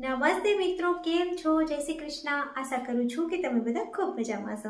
નમસ્તે મિત્રો, કેમ છો? જય શ્રી કૃષ્ણ. આશા કરું છું કે તમે બધા ખૂબ મજામાં હશો.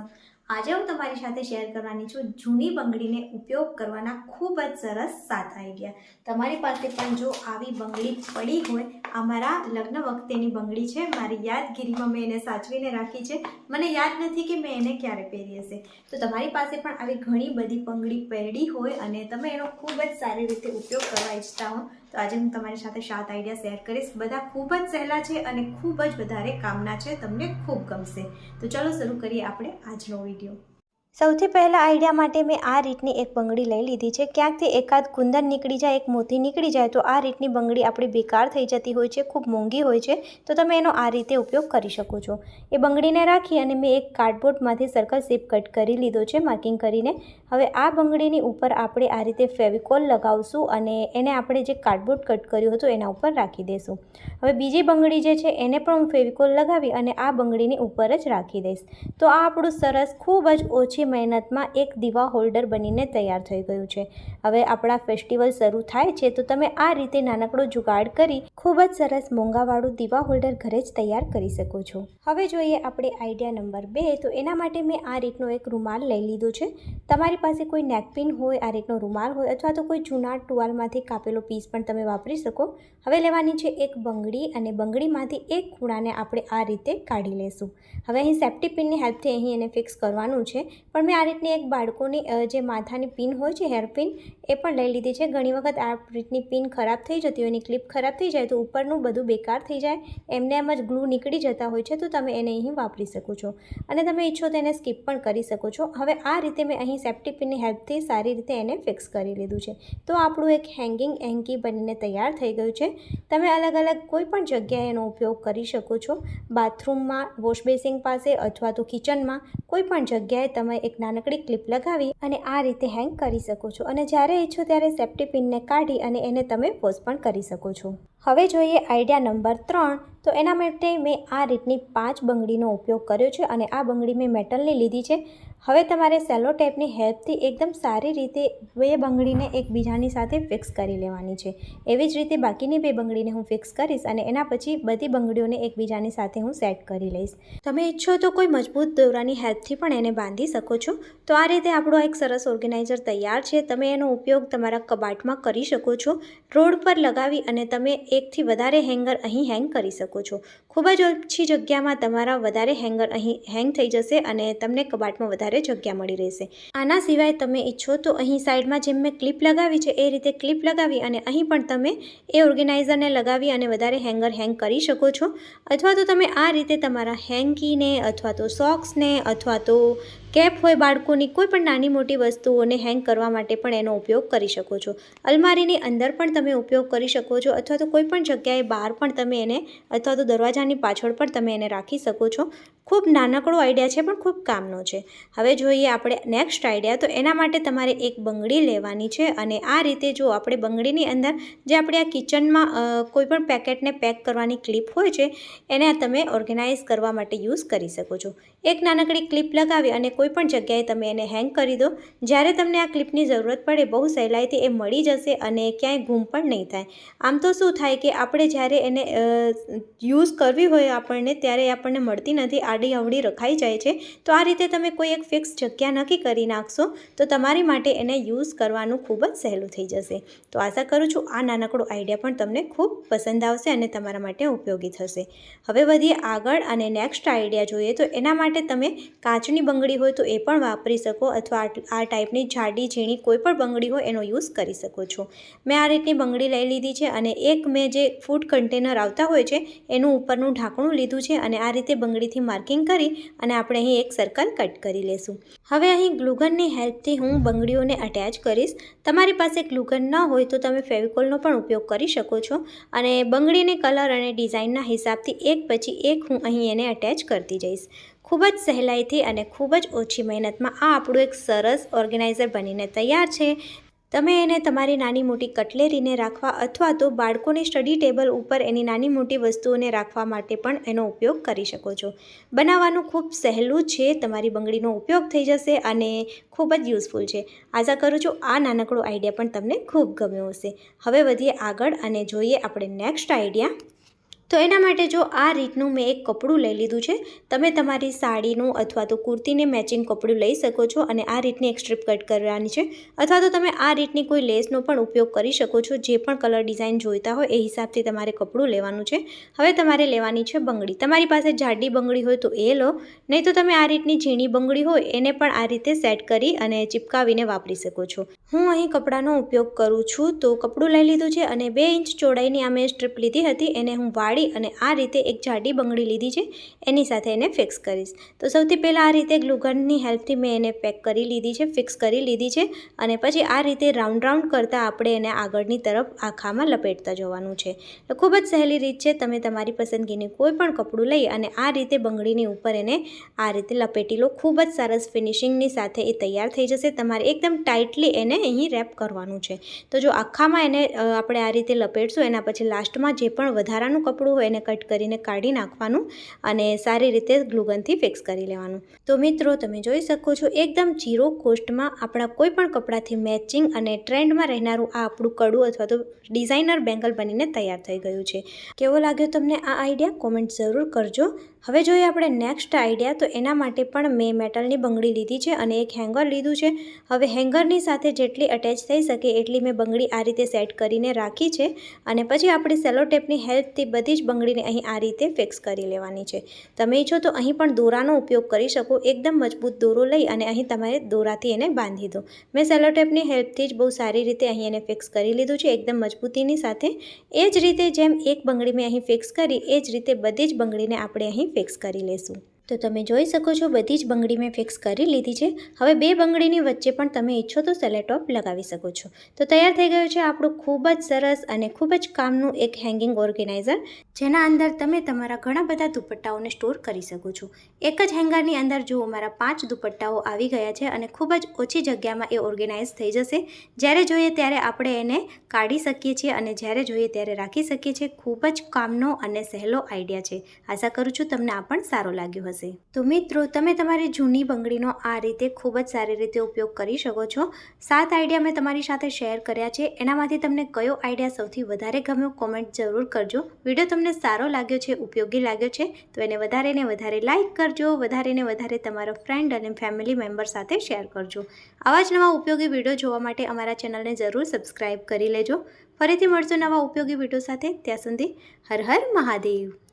આજે હું તમારી સાથે શેર કરવાની છું જૂની બંગડીને ઉપયોગ કરવાના ખૂબ જ સરસ સાત આઈડિયા તમારી પાસે પણ જો આવી બંગડી પડી હોય આ મારા લગ્ન વખતેની બંગડી છે, મારી યાદગીરીમાં મેં એને સાચવીને રાખી છે. મને યાદ નથી કે મેં એને ક્યારે પહેરી હશે. તો તમારી પાસે પણ આવી ઘણી બધી બંગડી પહેરી હોય અને તમે એનો ખૂબ જ સારી રીતે ઉપયોગ કરવા ઈચ્છતા હો, તો આજે હું તમારી સાથે સાત આઈડિયા શેર કરીશ. બધા ખૂબ જ સહેલા છે અને ખૂબ જ વધારે કામના છે. તમને ખૂબ ગમશે. તો ચલો શરૂ કરીએ આપણે આજનો વીડિયો litio સૌથી પહેલાં આઈડિયા માટે મેં આ રીતની એક બંગડી લઈ લીધી છે. ક્યાંકથી એકાદ કુંદન નીકળી જાય, એક મોતી નીકળી જાય, તો આ રીતની બંગડી આપણી બેકાર થઈ જતી હોય છે, ખૂબ મોંઘી હોય છે, તો તમે એનો આ રીતે ઉપયોગ કરી શકો છો. એ બંગડીને રાખી અને મેં એક કાર્ડબોર્ડમાંથી સર્કલ શેપ કટ કરી લીધો છે, માર્કિંગ કરીને. હવે આ બંગડીની ઉપર આપણે આ રીતે ફેવિકોલ લગાવશું અને એને આપણે જે કાર્ડબોર્ડ કટ કર્યું હતું એના ઉપર રાખી દઈશું હવે બીજી બંગડી જે છે, એને પણ હું ફેવિકોલ લગાવી અને આ બંગડીની ઉપર જ રાખી દઈશ. તો આ આપણું સરસ, ખૂબ જ ઓછી મહેનતમાં એક દીવા હોલ્ડર બનીને તૈયાર થઈ ગયું છે. હવે આપણા ફેસ્ટિવલ શરૂ થાય છે તો તમે આ રીતે નાનકડો જુગાડ કરી ખૂબ જ સરસ મોંઘાવાળું દીવા હોલ્ડર ઘરે જ તૈયાર કરી શકો છો. હવે જોઈએ આપણે આઈડિયા નંબર બે, તો એના માટે મેં આ રીતનો એક રૂમાલ લઈ લીધો છે. તમારી પાસે કોઈ નેકપિન હોય, આ રીતનો રૂમાલ હોય અથવા તો કોઈ જૂના ટુવાલમાંથી કાપેલો પીસ પણ તમે વાપરી શકો. હવે લેવાની છે એક બંગડી અને બંગડીમાંથી એક ખૂણાને આપણે આ રીતે કાઢી લેશું. હવે અહીં સેફ્ટી પિનની હેલ્પથી અહીં એને ફિક્સ કરવાનું છે. પણ મેં આ રીતની એક બાળકોની જે માથાની પિન હોય છે, હેર પિન, એ પણ લઈ લીધી છે. ઘણી વખત આ રીતની પિન ખરાબ થઈ જતી હોય એની ક્લિપ ખરાબ થઈ જાય તો ઉપરનું બધું બેકાર થઈ જાય, એમને એમ જ ગ્લુ નીકળી જતા હોય છે, તો તમે એને અહીં વાપરી શકો છો. અને તમે ઈચ્છો તો એને સ્કીપ પણ કરી શકો છો. હવે આ રીતે મેં અહીં સેફ્ટી પિનની હેલ્પથી સારી રીતે એને ફિક્સ કરી લીધું છે. તો આપણું એક હેંગિંગ એન્કી બનીને તૈયાર થઈ ગયું છે. તમે અલગ અલગ કોઈ પણ જગ્યાએ એનો ઉપયોગ કરી શકો છો. બાથરૂમમાં વોશ પાસે અથવા તો કિચનમાં કોઈ પણ જગ્યાએ તમે એક નાનકડી ક્લિપ લગાવી અને આ રીતે હેંગ કરી શકો છો અને જ્યારે ઈચ્છો ત્યારે સેફ્ટી પિનને કાઢી અને એને તમે પોઝ પણ કરી શકો છો. હવે જોઈએ આઈડિયા નંબર ત્રણ, તો એના માટે મેં આ રીતની પાંચ બંગડીનો ઉપયોગ કર્યો છે અને આ બંગડી મેં મેટલની લીધી છે. હવે તમારે સેલો ટેપની હેલ્પથી એકદમ સારી રીતે બે બંગડીને એકબીજાની સાથે ફિક્સ કરી લેવાની છે. એવી જ રીતે બાકીની બે બંગડીને હું ફિક્સ કરીશ અને એના પછી બધી બંગડીઓને એકબીજાની સાથે હું સેટ કરી લઈશ. તમે ઈચ્છો તો કોઈ મજબૂત દોરાની હેલ્પથી પણ એને બાંધી શકો છો. તો આ રીતે આપણો એક સરસ ઓર્ગેનાઇઝર તૈયાર છે. તમે એનો ઉપયોગ તમારા કબાટમાં કરી શકો છો. રોડ પર લગાવી અને તમે એકથી વધારે હેંગર અહીં હેંગ કરી શકો છો. ખૂબ જ ઓછી જગ્યામાં તમારા વધારે હેંગર અહીં હેંગ થઈ જશે અને તમને કબાટમાં વધારે જગ્યા મળી રહેશે. આના સિવાય તમે ઈચ્છો તો અહીં સાઈડમાં જેમ મેં ક્લિપ લગાવી છે એ રીતે ક્લિપ લગાવી અને અહીં પણ તમે એ ઓર્ગેનાઇઝરને લગાવી અને વધારે હેંગર હેંગ કરી શકો છો. અથવા તો તમે આ રીતે તમારા હેંગીને અથવા તો સોક્સને અથવા તો કેપ હોય બાળકોની કોઈ પણ નાની મોટી વસ્તુઓને હેંગ કરવા માટે પણ એનો ઉપયોગ કરી શકો છો. અલમારીની અંદર પણ તમે ઉપયોગ કરી શકો છો અથવા તો કોઈ પણ જગ્યાએ બહાર પણ તમે એને અથવા તો દરવાજાની પાછળ પણ તમે એને રાખી શકો છો. ખૂબ નાનકડો આઈડિયા છે પણ ખૂબ કામનો છે. હવે જોઈએ આપણે નેક્સ્ટ આઈડિયા તો એના માટે તમારે એક બંગડી લેવાની છે અને આ રીતે જો આપણે બંગડીની અંદર જે આપણે આ કિચનમાં કોઈ પણ પેકેટને પેક કરવાની ક્લિપ હોય છે, એને તમે ઓર્ગેનાઇઝ કરવા માટે યુઝ કરી શકો છો. એક નાનકડી ક્લિપ લગાવી અને કોઈ પણ જગ્યાએ તમે એને હેંગ કરી દો. જ્યારે તમને આ ક્લિપની જરૂરત પડે, બહુ સહેલાઈથી એ મળી જશે અને ક્યાંય ગુમ પણ નહીં થાય. આમ તો શું થાય કે આપણે જ્યારે એને યુઝ કરવી હોય આપણને, ત્યારે આપણને મળતી નથી. આડી અવડી રખાઈ જાય છે. તો આ રીતે તમે કોઈ એક ફિક્સ જગ્યા નક્કી કરી નાખશો, તો તમારી માટે એને યુઝ કરવાનું ખૂબ જ સહેલું થઈ જશે. તો આશા કરું છું આ નાનકડો આઈડિયા પણ તમને ખૂબ પસંદ આવશે અને તમારા માટે ઉપયોગી થશે. હવે વધીએ આગળ અને નેક્સ્ટ આઈડિયા જોઈએ તો એના માટે તમે કાચની બંગડી હોય તો એ પણ વાપરી શકો અથવા આ ટાઈપની જાડી ઝીણી કોઈ પણ બંગડી હોય એનો યુઝ કરી શકો છો. મેં આ રીતની બંગડી લઈ લીધી છે અને એક મેં જે ફૂડ કન્ટેનર આવતા હોય છે એનું ઉપરનું ઢાંકણું લીધું છે અને આ રીતે બંગડીથી માર્કિંગ કરી અને આપણે અહીં એક સર્કલ કટ કરી લેશું. હવે અહીં ગ્લુગનની હેલ્પથી હું બંગડીઓને અટેચ કરીશ. તમારી પાસે ગ્લુગન ન હોય તો તમે ફેવિકોલનો પણ ઉપયોગ કરી શકો છો અને બંગડીની કલર અને ડિઝાઇનના હિસાબથી એક પછી એક હું અહીં એને અટેચ કરતી જઈશ. ખૂબ જ સહેલાઈથી અને ખૂબ જ ઓછી મહેનતમાં આ આપણું એક સરસ ઓર્ગેનાઇઝર બનીને તૈયાર છે. તમે એને તમારી નાની મોટી કટલેરીને રાખવા અથવા તો બાળકોની સ્ટડી ટેબલ ઉપર એની નાની મોટી વસ્તુઓને રાખવા માટે પણ એનો ઉપયોગ કરી શકો છો. બનાવવાનું ખૂબ સહેલું છે, તમારી બંગડીનો ઉપયોગ થઈ જશે અને ખૂબ જ યુઝફુલ છે. આશા કરું છું આ નાનકડો આઈડિયા પણ તમને ખૂબ ગમ્યો હશે. હવે વધીએ આગળ અને જોઈએ આપણે નેક્સ્ટ આઈડિયા. તો એના માટે જો આ રીતનું મેં એક કપડું લઈ લીધું છે, તમે તમારી સાડીનું અથવા તો કુર્તીને મેચિંગ કપડું લઈ શકો છો અને આ રીતની એક સ્ટ્રીપ કટ કરવાની છે. અથવા તો તમે આ રીતની કોઈ લેસનો પણ ઉપયોગ કરી શકો છો, જે પણ કલર ડિઝાઇન જોઈતા હોય એ હિસાબથી તમારે કપડું લેવાનું છે. હવે તમારે લેવાની છે બંગડી. તમારી પાસે જાડી બંગડી હોય તો એ લો, નહીં તો તમે આ રીતની ઝીણી બંગડી હોય એને પણ આ રીતે સેટ કરી અને ચિપકાવીને વાપરી શકો છો. હું અહીં કપડાનો ઉપયોગ કરું છું. તો કપડું લઈ લીધું છે અને બે ઇંચ ચોડાઈની આ મેં સ્ટ્રીપ લીધી હતી, એને હું વાળી અને આ રીતે એક જાડી બંગડી લીધી છે, એની સાથે એને ફિક્સ કરીશ. તો સૌથી પહેલાં આ રીતે ગ્લુગનની હેલ્પથી મેં એને પેક કરી લીધી છે ફિક્સ કરી લીધી છે અને પછી આ રીતે રાઉન્ડ રાઉન્ડ કરતાં આપણે એને આગળની તરફ આખામાં લપેટતા જવાનું છે. તો ખૂબ જ સહેલી રીત છે, તમે તમારી પસંદગીની કોઈ પણ કપડું લઈ અને આ રીતે બંગડીની ઉપર એને આ રીતે લપેટી લો. ખૂબ જ સરસ ફિનિશિંગની સાથે એ તૈયાર થઈ જશે. તમારે એકદમ ટાઇટલી એને અહીં રેપ કરવાનું છે. તો જો આખામાં એને આપણે આ રીતે લપેટશું, એના પછી લાસ્ટમાં જે પણ વધારાનું કપડું હોય એને કટ કરીને કાઢી નાખવાનું અને સારી રીતે ગ્લુગનથી ફિક્સ કરી લેવાનું. તો મિત્રો, તમે જોઈ શકો છો, એકદમ ઝીરો કોસ્ટમાં આપણા કોઈ પણ કપડાથી મેચિંગ અને ટ્રેન્ડમાં રહેનારું આ આપણું કડું અથવા તો ડિઝાઇનર બેંગલ બનીને તૈયાર થઈ ગયું છે. કેવો લાગ્યો તમને આ આઈડિયા? કોમેન્ટ જરૂર કરજો. હવે જોઈએ આપણે નેક્સ્ટ આઈડિયા તો એના માટે પણ મેં મેટલની બંગડી લીધી છે અને એક હેંગર લીધું છે. હવે હેંગરની સાથે જેટલી અટેચ થઈ શકે એટલી મેં બંગડી આ રીતે સેટ કરીને રાખી છે અને પછી આપણે સેલોટેપની હેલ્પથી બધી જ બંગડીને અહીં આ રીતે ફિક્સ કરી લેવાની છે. તમે ઈચ્છો તો અહીં પણ દોરાનો ઉપયોગ કરી શકો, એકદમ મજબૂત દોરો લઈ અને અહીં તમારે દોરાથી એને બાંધી દો. મેં સેલોટેપની હેલ્પથી જ બહુ સારી રીતે અહીં એને ફિક્સ કરી લીધું છે, એકદમ મજબૂતીની સાથે. એ જ રીતે જેમ એક બંગડી મેં અહીં ફિક્સ કરી, એ જ રીતે બધી જ બંગડીને આપણે અહીં ફિક્સ કરી લેશું. તો તમે જોઈ શકો છો, બધી જ બંગડી મેં ફિક્સ કરી લીધી છે. હવે બે બંગડીની વચ્ચે પણ તમે ઈચ્છો તો સેલેટોપ લગાવી શકો છો. તો તૈયાર થઈ ગયું છે આપણું ખૂબ જ સરસ અને ખૂબ જ કામનું એક હેંગિંગ ઓર્ગેનાઇઝર જેના અંદર તમે તમારા ઘણા બધા દુપટ્ટાઓને સ્ટોર કરી શકો છો. એક જ હેંગરની અંદર જુઓ, મારા પાંચ દુપટ્ટાઓ આવી ગયા છે અને ખૂબ જ ઓછી જગ્યામાં એ ઓર્ગેનાઇઝ થઈ જશે. જ્યારે જોઈએ ત્યારે આપણે એને કાઢી શકીએ છીએ અને જ્યારે જોઈએ ત્યારે રાખી શકીએ છીએ. ખૂબ જ કામનો અને સહેલો આઈડિયા છે. આશા કરું છું તમને આ પણ સારો લાગ્યો હશે. તો મિત્રો, તમે તમારી જૂની બંગડીનો આ રીતે ખૂબ જ સારી રીતે ઉપયોગ કરી શકો છો. સાત આઈડિયા મેં તમારી સાથે શેર કર્યા છે. એનામાંથી તમને કયો આઈડિયા સૌથી વધારે ગમ્યો કોમેન્ટ જરૂર કરજો. વીડિયો તમને સારો લાગ્યો છે, ઉપયોગી લાગ્યો છે, તો એને વધારે ને વધારે લાઇક કરજો. વધારે ને વધારે તમારા ફ્રેન્ડ અને ફેમિલી મેમ્બર સાથે શેર કરજો. આવા જ નવા ઉપયોગી વીડિયો જોવા માટે અમારા ચેનલને જરૂર સબસ્ક્રાઈબ કરી લેજો. ફરીથી મળશું નવા ઉપયોગી વીડિયો સાથે. ત્યાં સુધી હર હર મહાદેવ.